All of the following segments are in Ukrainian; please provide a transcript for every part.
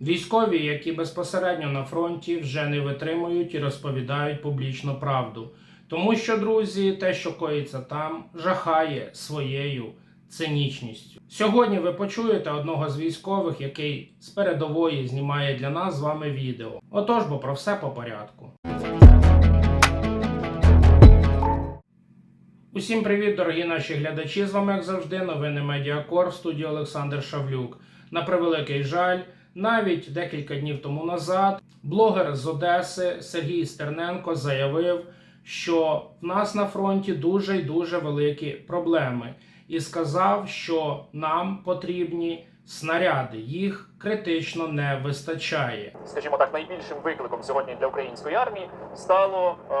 Військові, які безпосередньо на фронті, вже не витримують і розповідають публічно правду. Тому що, друзі, те, що коїться там, жахає своєю цинічністю. Сьогодні ви почуєте одного з військових, який з передової знімає для нас з вами відео. Отож, бо про все по порядку. Усім привіт, дорогі наші глядачі. З вами, як завжди, новини Медіакор в студії Олександр Шавлюк. На превеликий жаль, навіть декілька днів тому назад блогер з Одеси Сергій Стерненко заявив, що в нас на фронті дуже й дуже великі проблеми, і сказав, що нам потрібні снаряди, їх критично не вистачає. скажімо так, найбільшим викликом сьогодні для української армії стало е,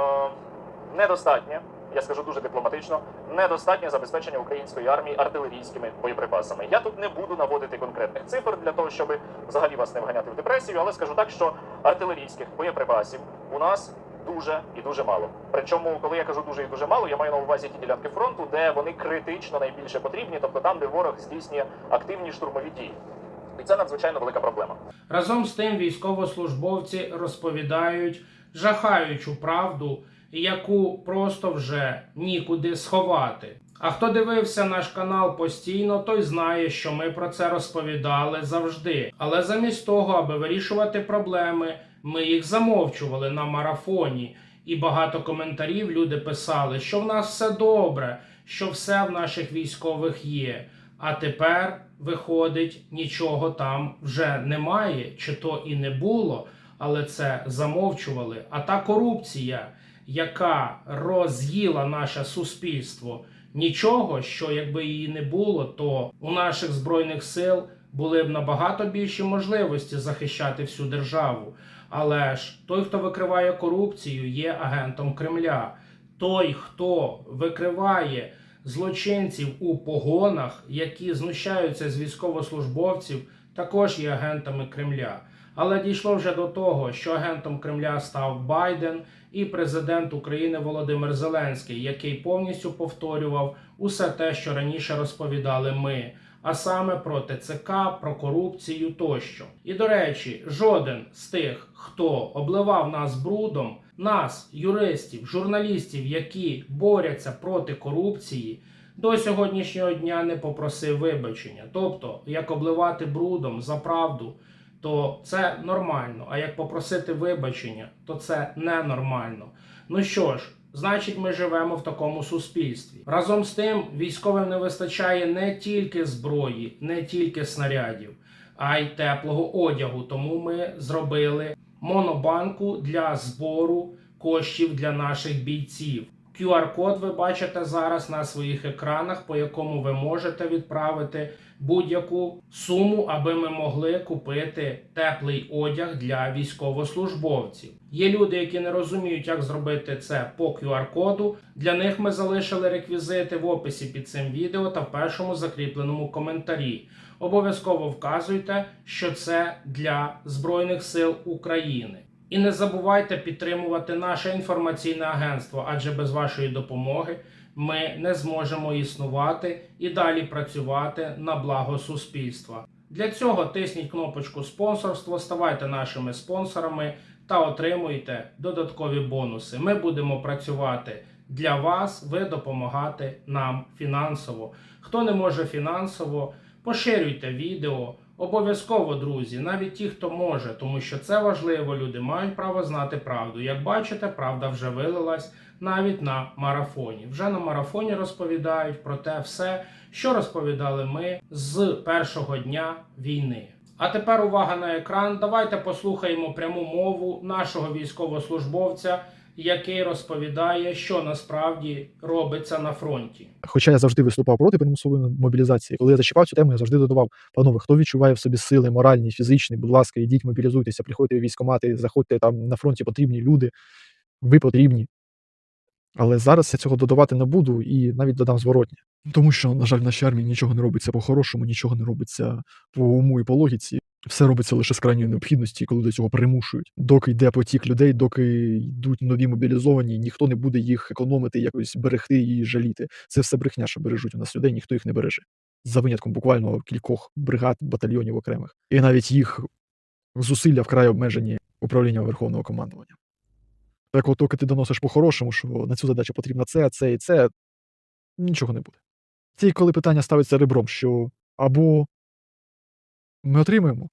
недостатнє, я скажу дуже дипломатично, недостатнє забезпечення української армії артилерійськими боєприпасами. Я тут не буду наводити конкретних цифр для того, щоб взагалі вас не вганяти в депресію, але скажу так, що артилерійських боєприпасів у нас дуже і дуже мало. Причому, коли я кажу дуже і дуже мало, я маю на увазі ті ділянки фронту, де вони критично найбільше потрібні, тобто там, де ворог здійснює активні штурмові дії. І це надзвичайно велика проблема. Разом з тим військовослужбовці розповідають жахаючу правду, яку просто вже нікуди сховати. А хто дивився наш канал постійно, той знає, що ми про це розповідали завжди. Але замість того, аби вирішувати проблеми, ми їх замовчували на марафоні. І багато коментарів люди писали, що в нас все добре, що все в наших військових є. А тепер виходить, нічого там вже немає, чи то і не було, але це замовчували. А та корупція, яка роз'їла наше суспільство, нічого, що якби її не було, то у наших збройних сил були б набагато більші можливості захищати всю державу. Але ж той, хто викриває корупцію, є агентом Кремля. Той, хто викриває злочинців у погонах, які знущаються з військовослужбовців, також є агентами Кремля. Але дійшло вже до того, що агентом Кремля став Байден і президент України Володимир Зеленський, який повністю повторював усе те, що раніше розповідали ми. А саме про ТЦК, про корупцію тощо. І до речі, жоден з тих, хто обливав нас брудом, нас, юристів, журналістів, які борються проти корупції, до сьогоднішнього дня не попросив вибачення. Тобто, як обливати брудом за правду, то це нормально. А як попросити вибачення, то це ненормально. Ну що ж, значить, ми живемо в такому суспільстві. Разом з тим, військовим не вистачає не тільки зброї, не тільки снарядів, а й теплого одягу. Тому ми зробили монобанку для збору коштів для наших бійців. QR-код ви бачите зараз на своїх екранах, по якому ви можете відправити будь-яку суму, аби ми могли купити теплий одяг для військовослужбовців. Є люди, які не розуміють, як зробити це по QR-коду. Для них ми залишили реквізити в описі під цим відео та в першому закріпленому коментарі. Обов'язково вказуйте, що це для Збройних сил України. І не забувайте підтримувати наше інформаційне агентство, адже без вашої допомоги ми не зможемо існувати і далі працювати на благо суспільства. Для цього тисніть кнопочку спонсорство, ставайте нашими спонсорами та отримуйте додаткові бонуси. Ми будемо працювати для вас, ви допомагати нам фінансово. Хто не може фінансово, поширюйте відео. Обов'язково, друзі, навіть ті, хто може, тому що це важливо, люди мають право знати правду. Як бачите, правда вже вилилась навіть на марафоні. Вже на марафоні розповідають про те все, що розповідали ми з першого дня війни. А тепер увага на екран. Давайте послухаємо пряму мову нашого військовослужбовця, який розповідає, що насправді робиться на фронті. Хоча я завжди виступав проти примусової мобілізації, коли я зачіпав цю тему, я завжди додавав, панове, хто відчуває в собі сили моральні, фізичні, будь ласка, ідіть, мобілізуйтеся, приходьте в військкомати, заходьте там на фронті потрібні люди, ви потрібні. Але зараз я цього додавати не буду і навіть додам зворотнє. Тому що, на жаль, в нашій армії нічого не робиться по-хорошому, нічого не робиться по уму і по логіці. Все робиться лише з крайньої необхідності, коли до цього примушують. Доки йде потік людей, доки йдуть нові мобілізовані, ніхто не буде їх економити, якось берегти і жаліти. Це все брехня, що бережуть у нас людей, ніхто їх не береже. За винятком буквально кількох бригад, батальйонів окремих. І навіть їх зусилля вкрай обмежені управління Верховного командування. Так от, доки ти доносиш по-хорошому, що на цю задачу потрібно це, це і це, нічого не буде. Тільки коли питання ставиться ребром, що або ми отримаємо,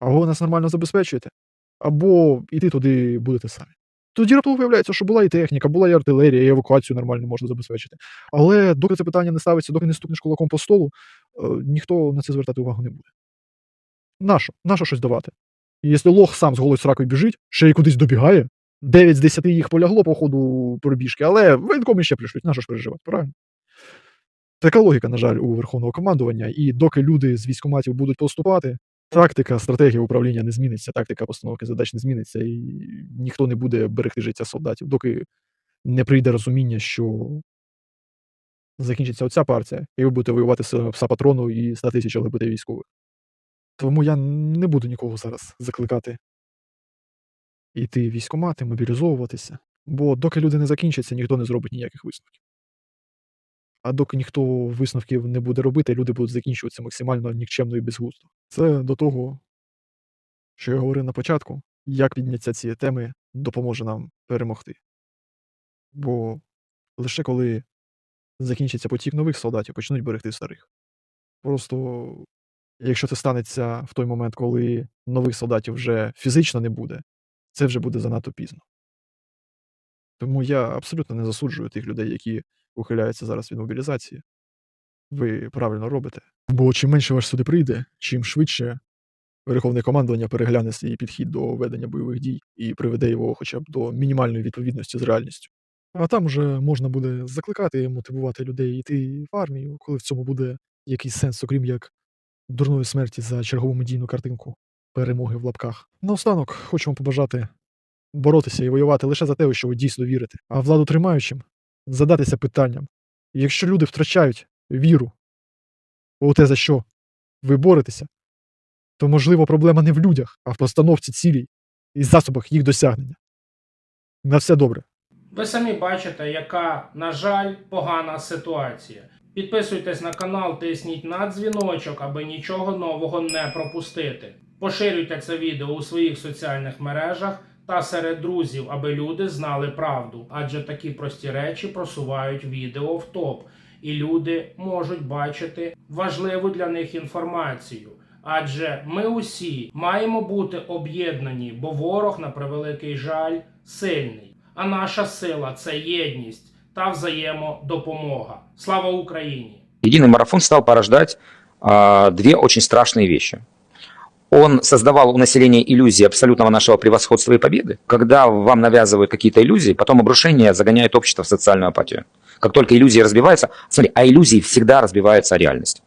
або нас нормально забезпечуєте, або іти туди будете самі. Тоді раптово виявляється, що була і техніка, була і артилерія, і евакуацію нормально можна забезпечити. Але доки це питання не ставиться, доки не стукнеш кулаком по столу, е, ніхто на це звертати увагу не буде. Нащо? Нащо щось давати? І якщо лох сам з голою сракою біжить, ще й кудись добігає, 9 з 10 їх полягло по ходу пробіжки, але воєнкомі ще прийшлють, нащо ж переживати, правильно? Така логіка, на жаль, у верховного командування, і доки люди з військоматів будуть поступати, тактика, стратегія управління не зміниться, тактика постановки задач не зміниться, і ніхто не буде берегти життя солдатів, доки не прийде розуміння, що закінчиться оця партія, і ви будете воювати з пса патрону і 100 тисяч ЛГБТ військових. Тому я не буду нікого зараз закликати йти в військкомати, мобілізовуватися, бо доки люди не закінчаться, ніхто не зробить ніяких висновків. А доки ніхто висновків не буде робити, люди будуть закінчуватися максимально нікчемно і безгусто. Це до того, що я говорив на початку, як підняття цієї теми допоможе нам перемогти. Бо лише коли закінчиться потік нових солдатів, почнуть берегти старих. Просто якщо це станеться в той момент, коли нових солдатів вже фізично не буде, це вже буде занадто пізно. Тому я абсолютно не засуджую тих людей, які ухиляються зараз від мобілізації. Ви правильно робите. Бо чим менше вас сюди прийде, чим швидше Верховне командування перегляне свій підхід до ведення бойових дій і приведе його хоча б до мінімальної відповідності з реальністю. А там вже можна буде закликати, мотивувати людей йти в армію, коли в цьому буде якийсь сенс, окрім як дурної смерті за чергову медійну картинку перемоги в лапках. Наостанок вам побажати боротися і воювати лише за те, що ви дійсно вірите, а владу тримаючим задатися питанням. Якщо люди втрачають віру у те, за що ви боретеся, то можливо проблема не в людях, а в постановці цілей і засобах їх досягнення. На все добре. Ви самі бачите, яка, на жаль, погана ситуація. Підписуйтесь на канал, тисніть на дзвіночок, аби нічого нового не пропустити. Поширюйте це відео у своїх соціальних мережах та серед друзів, аби люди знали правду, адже такі прості речі просувають відео в топ, і люди можуть бачити важливу для них інформацію. Адже ми усі маємо бути об'єднані, бо ворог, на превеликий жаль, сильний. А наша сила це єдність та взаємодопомога. Слава Україні! Единый марафон стал порождать а, две очень страшные. Он создавал у населения иллюзии абсолютного нашего превосходства и победы. Когда вам навязывают какие-то иллюзии, потом обрушение загоняет общество в социальную апатию. Как только иллюзии разбиваются, смотри, а иллюзии всегда разбиваются о реальность.